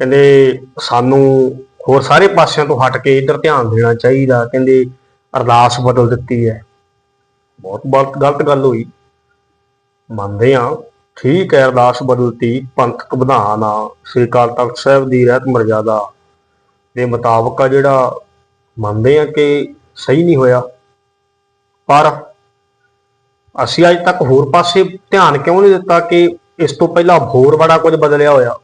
ਕਹਿੰਦੇ ਸਾਨੂੰ ਹੋਰ ਸਾਰੇ ਪਾਸਿਆਂ ਤੋਂ ਹਟ ਕੇ ਇੱਧਰ ਧਿਆਨ ਦੇਣਾ ਚਾਹੀਦਾ। ਕਹਿੰਦੇ ਅਰਦਾਸ ਬਦਲ ਦਿੱਤੀ ਹੈ। ਬਹੁਤ ਗਲਤ ਗਲਤ ਗੱਲ ਹੋਈ। ਮੰਨਦੇ ਆ ਠੀਕ ਹੈ, ਅਰਦਾਸ ਬਦਲਤੀ। ਪੰਥਕ ਵਿਧਾਨ ਆ, ਸ੍ਰੀ ਅਕਾਲ ਤਖਤ ਸਾਹਿਬ ਦੀ ਰਹਿਤ ਮਰਜ਼ਾਦਾ ਦੇ ਮੁਤਾਬਕ ਆ ਜਿਹੜਾ ਮੰਨਦੇ ਆ ਕਿ ਸਹੀ ਨਹੀਂ ਹੋਇਆ। ਪਰ ਅਸੀਂ ਅੱਜ ਤੱਕ ਹੋਰ ਪਾਸੇ ਧਿਆਨ ਕਿਉਂ ਨਹੀਂ ਦਿੱਤਾ ਕਿ ਇਸ ਤੋਂ ਪਹਿਲਾਂ ਹੋਰ ਬੜਾ ਕੁਝ ਬਦਲਿਆ ਹੋਇਆ?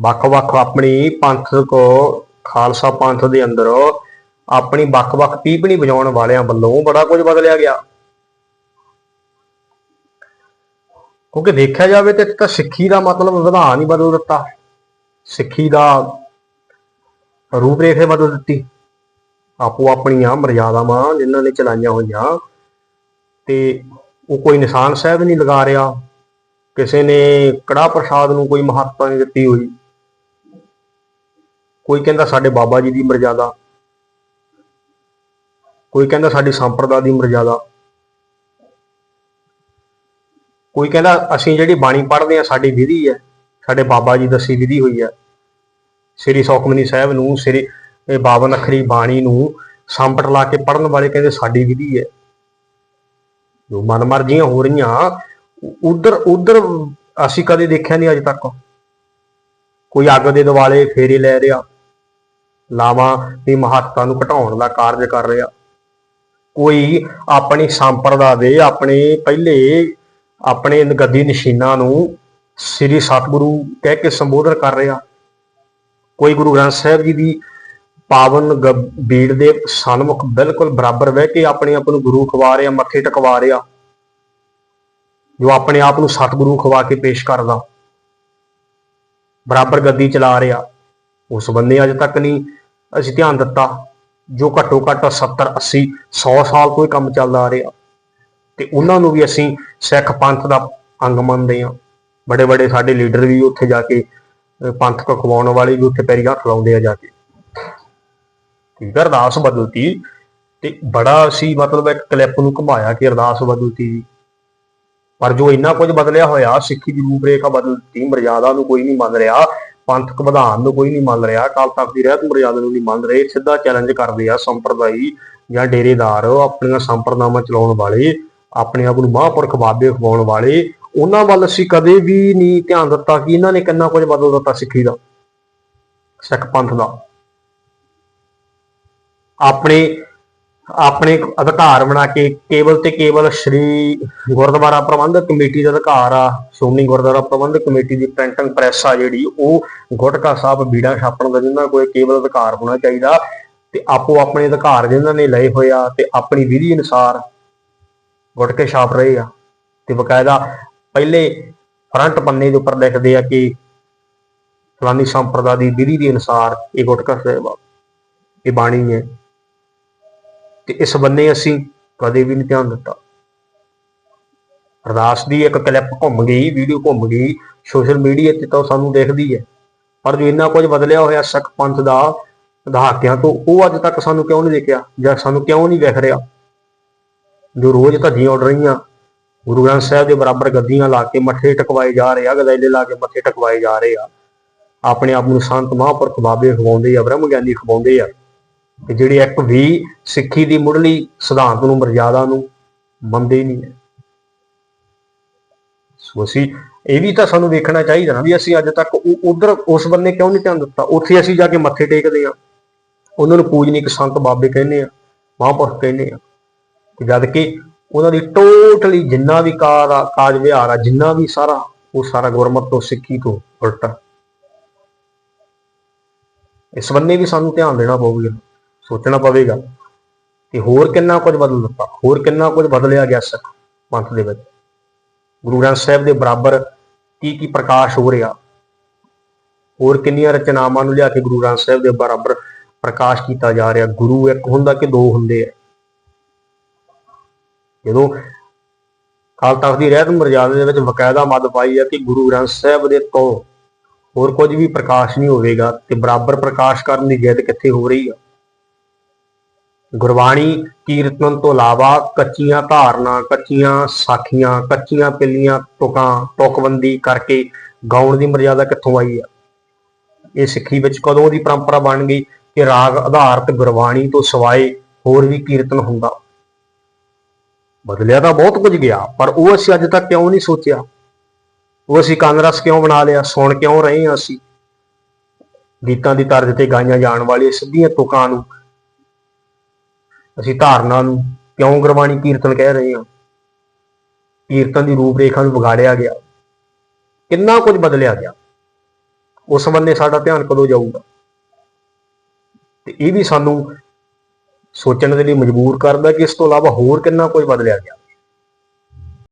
ਵੱਖ-ਵੱਖ ਆਪਣੀ ਪੰਥਕ ਖਾਲਸਾ ਪੰਥ ਦੇ ਅੰਦਰ ਆਪਣੀ ਵੱਖ-ਵੱਖ ਪੀਪਣੀ ਵਜਾਉਣ ਵਾਲਿਆਂ ਵੱਲੋਂ ਬੜਾ ਕੁਝ ਬਦਲਿਆ ਗਿਆ। ਕਿਉਂਕਿ ਦੇਖਿਆ ਜਾਵੇ ਤੇ ਤਾਂ ਸਿੱਖੀ ਦਾ ਮਤਲਬ ਵਿਧਾਨ ਹੀ ਬਦਲ ਦਿੱਤਾ। ਸਿੱਖੀ ਦਾ ਰੂਪਰੇਖੇ ਬਦਲ ਦਿੱਤੀ। ਆਪੋ ਆਪਣੀਆਂ ਮਰਿਆਦਾਵਾਂ ਜਿਨ੍ਹਾਂ ਨੇ ਚਲਾਈਆਂ ਹੋਈਆਂ ਤੇ ਉਹ ਕੋਈ ਨਿਸ਼ਾਨ ਸਾਹਿਬ ਨਹੀਂ ਲਗਾ ਰਿਹਾ। ਕਿਸੇ ਨੇ ਕੜਾ ਪ੍ਰਸ਼ਾਦ ਨੂੰ ਕੋਈ ਮਹੱਤਤਾ ਨਹੀਂ ਦਿੱਤੀ ਹੋਈ। ਕੋਈ ਕਹਿੰਦਾ ਸਾਡੇ ਬਾਬਾ ਜੀ ਦੀ ਮਰਜ਼ਾਦਾ ਕੋਈ ਕਹਿੰਦਾ ਸਾਡੀ ਸੰਪਰਦਾ ਦੀ ਮਰਜ਼ਾਦਾ ਕੋਈ ਕਹਿੰਦਾ ਅਸੀਂ ਜਿਹੜੀ ਬਾਣੀ ਪੜ੍ਹਦੇ ਆ ਸਾਡੀ ਵਿਧੀ ਹੈ, ਸਾਡੇ ਬਾਬਾ ਜੀ ਦੱਸੀ ਵਿਧੀ ਹੋਈ ਹੈ। ਸ੍ਰੀ ਸੁਖਮਨੀ ਸਾਹਿਬ ਨੂੰ, ਸ੍ਰੀ ਇਹ 52 ਅੱਖਰੀ ਬਾਣੀ ਨੂੰ ਸੰਪਟ ਲਾ ਕੇ ਪੜਨ ਵਾਲੇ ਕਹਿੰਦੇ ਸਾਡੀ ਵਿਧੀ ਹੈ। ਜੋ ਮਨਮਰਜ਼ੀਆਂ ਹੋ ਰਹੀਆਂ, ਉਧਰ ਉਧਰ ਅਸੀਂ ਕਦੇ ਦੇਖਿਆ ਨਹੀਂ ਅਜੇ ਤੱਕ। ਕੋਈ ਅੱਗ ਦੇ ਦਿਵਾਲੇ ਫੇਰੇ ਲੈ ਰਿਹਾ ਲਾਵਾਂ ਦੀ ਮਹੱਤਤਾ ਨੂੰ ਘਟਾਉਣ ਦਾ ਕਾਰਜ ਕਰ ਰਿਹਾ। ਕੋਈ ਆਪਣੀ ਸੰਪਰਦਾ ਦੇ ਆਪਣੇ ਪਹਿਲੇ ਆਪਣੇ ਗੱਦੀ ਨਸ਼ੀਨਾਂ ਨੂੰ ਸ੍ਰੀ ਸਤਿਗੁਰੂ ਕਹਿ ਕੇ ਸੰਬੋਧਨ ਕਰ ਰਿਹਾ। ਕੋਈ ਗੁਰੂ ਗ੍ਰੰਥ ਸਾਹਿਬ ਜੀ ਦੀ ਪਾਵਨ ਗ- ਬੀੜ ਦੇ ਸਨਮੁਖ ਬਿਲਕੁਲ ਬਰਾਬਰ ਬਹਿ ਕੇ ਆਪਣੇ ਆਪ ਨੂੰ ਗੁਰੂ ਖਵਾ ਰਿਹਾ, ਮੱਥੇ ਟਕਵਾ ਰਿਹਾ। ਜੋ ਆਪਣੇ ਆਪ ਨੂੰ ਸਤਿਗੁਰੂ ਖਵਾ ਕੇ ਪੇਸ਼ ਕਰਦਾ। ਬਰਾਬਰ ਗੱਦੀ ਚਲਾ ਰਿਹਾ। ਉਸ ਬੰਦੇ ਅਜੇ ਤੱਕ ਨਹੀਂ ਅਸੀਂ ਧਿਆਨ ਦਿੱਤਾ, ਜੋ ਘੱਟੋ ਘੱਟ 70 80 100 ਸਾਲ ਤੋਂ ਇਹ ਕੰਮ ਚੱਲਦਾ ਆ ਰਿਹਾ। ਤੇ ਉਹਨਾਂ ਨੂੰ ਵੀ ਅਸੀਂ ਸਿੱਖ ਪੰਥ ਦਾ ਅੰਗ ਮੰਨਦੇ ਹਾਂ। ਬੜੇ ਬੜੇ ਸਾਡੇ ਲੀਡਰ ਵੀ ਉੱਥੇ ਜਾ ਕੇ ਪੰਥ ਪੰਥਕ ਖਵਾਉਣ ਵਾਲੇ ਵੀ ਉੱਥੇ ਪੈਰੀ ਹੱਥ ਲਾਉਂਦੇ ਆ ਜਾ ਕੇ। ਠੀਕ ਅਰਦਾਸ ਬਦਲਤੀ। ਤੇ ਬੜਾ ਅਸੀਂ ਮਤਲਬ ਇੱਕ ਕਲਿੱਪ ਨੂੰ ਘੁਮਾਇਆ ਕਿ ਅਰਦਾਸ ਬਦਲਤੀ ਜੀ। ਪਰ ਜੋ ਇੰਨਾ ਕੁਝ ਬਦਲਿਆ ਹੋਇਆ, ਸਿੱਖੀ ਦੀ ਰੂਪਰੇਖਾ ਬਦਲਤੀ ਮਰਜ਼ਾਦਾ ਨੂੰ ਕੋਈ ਨਹੀਂ ਮੰਨ ਰਿਹਾ। ਪੰਥਕ ਵਿਧਾਨ ਨੂੰ ਕੋਈ ਨਹੀਂ ਮੰਨ ਰਿਹਾ, ਅਕਾਲ ਤਖਤ ਦੀ ਰਹਿਤ ਮਰਜ਼ਾਦਾ ਨੂੰ ਨਹੀਂ ਮੰਨ ਰਹੇ, ਸਿੱਧਾ ਚੈਲੰਜ ਕਰਦੇ ਆ ਸੰਪਰਦਾਈ ਜਾਂ ਡੇਰੇਦਾਰ ਆਪਣੀਆਂ ਸੰਪਰਦਾਵਾਂ ਚਲਾਉਣ ਵਾਲੇ, ਆਪਣੇ ਆਪ ਨੂੰ ਮਹਾਂਪੁਰਖ ਬਾਬੇ ਖਵਾਉਣ ਵਾਲੇ, ਉਹਨਾਂ ਵੱਲ ਅਸੀਂ ਕਦੇ ਵੀ ਨਹੀਂ ਧਿਆਨ ਦਿੱਤਾ ਕਿ ਇਹਨਾਂ ਨੇ ਕਿੰਨਾ ਕੁਝ ਬਦਲ ਦਿੱਤਾ ਸਿੱਖੀ ਦਾ, ਸਿੱਖ ਪੰਥ ਦਾ। ਆਪਣੇ ਆਪਣੇ ਅਧਿਕਾਰ ਬਣਾ ਕੇ ਕੇਵਲ ਤੇ ਕੇਵਲ ਸ਼੍ਰੀ ਗੁਰਦੁਆਰਾ ਪ੍ਰਬੰਧਕ ਕਮੇਟੀ ਦਾ ਅਧਿਕਾਰ ਆ ਸ਼੍ਰੋਮਣੀ ਗੁਰਦੁਆਰਾ ਪ੍ਰਬੰਧਕ ਕਮੇਟੀ ਦੀ ਪ੍ਰਿੰਟਿੰਗ ਪ੍ਰੈਸ ਆ ਜਿਹੜੀ, ਉਹ ਗੁਟਕਾ ਸਾਹਿਬ ਬੀੜਾ ਛਾਪਣ ਦਾ ਜਿੰਨਾ ਕੋਈ ਕੇਵਲ ਅਧਿਕਾਰ ਹੋਣਾ ਚਾਹੀਦਾ ਤੇ ਆਪੋ ਆਪਣੇ ਅਧਿਕਾਰ ਜਿਨ੍ਹਾਂ ਨੇ ਲਏ ਹੋਏ ਆ ਤੇ ਆਪਣੀ ਵਿਧੀ ਅਨੁਸਾਰ ਗੁਟਕੇ ਛਾਪ ਰਹੇ ਆ ਤੇ ਬਕਾਇਦਾ ਪਹਿਲੇ ਫਰੰਟ ਪੰਨੇ ਦੇ ਉੱਪਰ ਲਿਖਦੇ ਆ ਕਿ ਫਲਾਨੀ ਸੰਪਰਦਾ ਦੀ ਵਿਧੀ ਦੇ ਅਨੁਸਾਰ ਇਹ ਗੁਟਕਾ ਸਾਹਿਬ ਇਹ ਬਾਣੀ ਹੈ। ਤੇ ਇਸ ਬੰਨੇ ਅਸੀਂ ਕਦੇ ਵੀ ਨਹੀਂ ਧਿਆਨ ਦਿੱਤਾ। ਅਰਦਾਸ ਦੀ ਇੱਕ ਕਲਿੱਪ ਘੁੰਮ ਗਈ ਵੀਡੀਓ ਘੁੰਮ ਗਈ ਸੋਸ਼ਲ ਮੀਡੀਆ ਤੇ ਤਾਂ ਸਾਨੂੰ ਦੇਖਦੀ ਹੈ। ਪਰ ਜੋ ਇੰਨਾ ਕੁਝ ਬਦਲਿਆ ਹੋਇਆ ਸਿੱਖ ਪੰਥ ਦਾ ਦਹਾਕਿਆਂ ਤੋਂ, ਉਹ ਅੱਜ ਤੱਕ ਸਾਨੂੰ ਕਿਉਂ ਨਹੀਂ ਦੇਖਿਆ ਜਾਂ ਸਾਨੂੰ ਕਿਉਂ ਨਹੀਂ ਵਿਖ ਰਿਹਾ? ਜੋ ਰੋਜ਼ ਧੱਜੀਆਂ ਉੱਡ ਰਹੀਆਂ, ਗੁਰੂ ਗ੍ਰੰਥ ਸਾਹਿਬ ਦੇ ਬਰਾਬਰ ਗੱਦੀਆਂ ਲਾ ਕੇ ਮੱਥੇ ਟਕਵਾਏ ਜਾ ਰਹੇ ਆ, ਗਦੈਲੇ ਲਾ ਕੇ ਮੱਥੇ ਟਕਵਾਏ ਜਾ ਰਹੇ ਆ, ਆਪਣੇ ਆਪ ਨੂੰ ਸੰਤ ਮਹਾਂਪੁਰਖ ਬਾਬੇ ਖਵਾਉਂਦੇ ਆ, ਬ੍ਰਹਮ ਗਿਆਨੀ ਖਵਾਉਂਦੇ ਆ ਕਿ ਜਿਹੜੀ ਇੱਕ ਵੀ ਸਿੱਖੀ ਦੀ ਮੁੱਢਲੀ ਸਿਧਾਂਤ ਨੂੰ ਮਰਜ਼ਾਦਾ ਨੂੰ ਮੰਨਦੇ ਨਹੀਂ ਹੈ। ਸੋ ਅਸੀਂ ਇਹ ਵੀ ਤਾਂ ਸਾਨੂੰ ਵੇਖਣਾ ਚਾਹੀਦਾ ਨਾ ਵੀ ਅਸੀਂ ਅੱਜ ਤੱਕ ਉਧਰ ਉਸ ਬੰਨੇ ਕਿਉਂ ਨਹੀਂ ਧਿਆਨ ਦਿੱਤਾ? ਉੱਥੇ ਅਸੀਂ ਜਾ ਕੇ ਮੱਥੇ ਟੇਕਦੇ ਆ ਉਹਨਾਂ ਨੂੰ ਪੂਜਨੀਕ ਸੰਤ ਬਾਬੇ ਕਹਿੰਦੇ ਆ, ਮਹਾਂਪੁਰਖ ਕਹਿੰਦੇ ਆ। ਤੇ ਜਦ ਕਿ ਉਹਨਾਂ ਦੀ ਟੋਟਲੀ ਜਿੰਨਾ ਵੀ ਕਾਰ ਆ ਕਾਜ ਵਿਹਾਰ ਆ, ਜਿੰਨਾ ਵੀ ਸਾਰਾ, ਉਹ ਸਾਰਾ ਗੁਰਮਤ ਤੋਂ, ਸਿੱਖੀ ਤੋਂ ਉਲਟਾ। ਇਸ ਬੰਨੇ ਵੀ ਸਾਨੂੰ ਧਿਆਨ ਦੇਣਾ ਪਊਗਾ। ਸੋਚਣਾ ਪਵੇਗਾ ਕਿ ਹੋਰ ਕਿੰਨਾ ਕੁਝ ਬਦਲ ਦਿੱਤਾ, ਹੋਰ ਕਿੰਨਾ ਕੁਝ ਬਦਲਿਆ ਗਿਆ ਸਿੱਖ ਪੰਥ ਦੇ ਵਿੱਚ। ਗੁਰੂ ਗ੍ਰੰਥ ਸਾਹਿਬ ਦੇ ਬਰਾਬਰ ਕੀ ਕੀ ਪ੍ਰਕਾਸ਼ ਹੋ ਰਿਹਾ, ਹੋਰ ਕਿੰਨੀਆਂ ਰਚਨਾਵਾਂ ਨੂੰ ਲਿਆ ਕੇ ਗੁਰੂ ਗ੍ਰੰਥ ਸਾਹਿਬ ਦੇ ਬਰਾਬਰ ਪ੍ਰਕਾਸ਼ ਕੀਤਾ ਜਾ ਰਿਹਾ। ਗੁਰੂ ਇੱਕ ਹੁੰਦਾ ਕਿ ਦੋ ਹੁੰਦੇ ਆ। ਜਦੋਂ ਕਾਲ ਤਖਤ ਦੀ ਰਹਿਤ ਮਰਜ਼ਾਦੇ ਦੇ ਵਿੱਚ ਬਕਾਇਦਾ ਮੱਦ ਪਾਈ ਹੈ ਕਿ ਗੁਰੂ ਗ੍ਰੰਥ ਸਾਹਿਬ ਦੇ ਤੋਂ ਹੋਰ ਕੁਝ ਵੀ ਪ੍ਰਕਾਸ਼ ਨਹੀਂ ਹੋਵੇਗਾ ਤੇ ਬਰਾਬਰ ਪ੍ਰਕਾਸ਼ ਕਰਨ ਦੀ ਜਿੱਦ ਕਿੱਥੇ ਹੋ ਰਹੀ ਆ? ਗੁਰਬਾਣੀ ਕੀਰਤਨ ਤੋਂ ਇਲਾਵਾ ਕੱਚੀਆਂ ਧਾਰਨਾ, ਕੱਚੀਆਂ ਸਾਖੀਆਂ, ਕੱਚੀਆਂ ਪਿੱਲੀਆਂ, ਤੁਕਾਂ, ਤੁਕਬੰਦੀ ਕਰਕੇ ਗਾਉਣ ਦੀ ਮਰਜ਼ਾਦਾ ਕਿੱਥੋਂ ਆਈ ਆ? ਇਹ ਸਿੱਖੀ ਵਿੱਚ ਕਦੋਂ ਦੀ ਪਰੰਪਰਾ ਬਣ ਗਈ ਕਿ ਰਾਗ ਆਧਾਰਿਤ ਗੁਰਬਾਣੀ ਤੋਂ ਸਿਵਾਏ ਹੋਰ ਵੀ ਕੀਰਤਨ ਹੁੰਦਾ? ਬਦਲਿਆ ਤਾਂ ਬਹੁਤ ਕੁਝ ਗਿਆ, ਪਰ ਉਹ ਅਸੀਂ ਅੱਜ ਤੱਕ ਕਿਉਂ ਨਹੀਂ ਸੋਚਿਆ? ਉਹ ਅਸੀਂ ਕਾਂਗਰਸ ਕਿਉਂ ਬਣਾ ਲਿਆ, ਸੁਣ ਕਿਉਂ ਰਹੇ ਹਾਂ ਅਸੀਂ? ਗੀਤਾਂ ਦੀ ਤਰਜ਼ ਤੇ ਗਾਈਆਂ ਜਾਣ ਵਾਲੀਆਂ ਸਿੱਧੀਆਂ ਤੁਕਾਂ ਨੂੰ ਅਸੀਂ ਧਾਰਨਾ ਨੂੰ ਕਿਉਂ ਗੁਰਬਾਣੀ ਕੀਰਤਨ ਕਹਿ ਰਹੇ ਹਾਂ? ਕੀਰਤਨ ਦੀ ਰੂਪ ਰੇਖਾ ਨੂੰ ਵਿਗਾੜਿਆ ਗਿਆ। ਕਿੰਨਾ ਕੁਝ ਬਦਲਿਆ ਗਿਆ। ਉਸ ਬੰਨੇ ਸਾਡਾ ਧਿਆਨ ਕਦੋਂ ਜਾਊਗਾ? ਤੇ ਇਹ ਵੀ ਸਾਨੂੰ ਸੋਚਣ ਦੇ ਲਈ ਮਜਬੂਰ ਕਰਦਾ ਕਿ ਇਸ ਤੋਂ ਇਲਾਵਾ ਹੋਰ ਕਿੰਨਾ ਕੁਝ ਬਦਲਿਆ ਗਿਆ।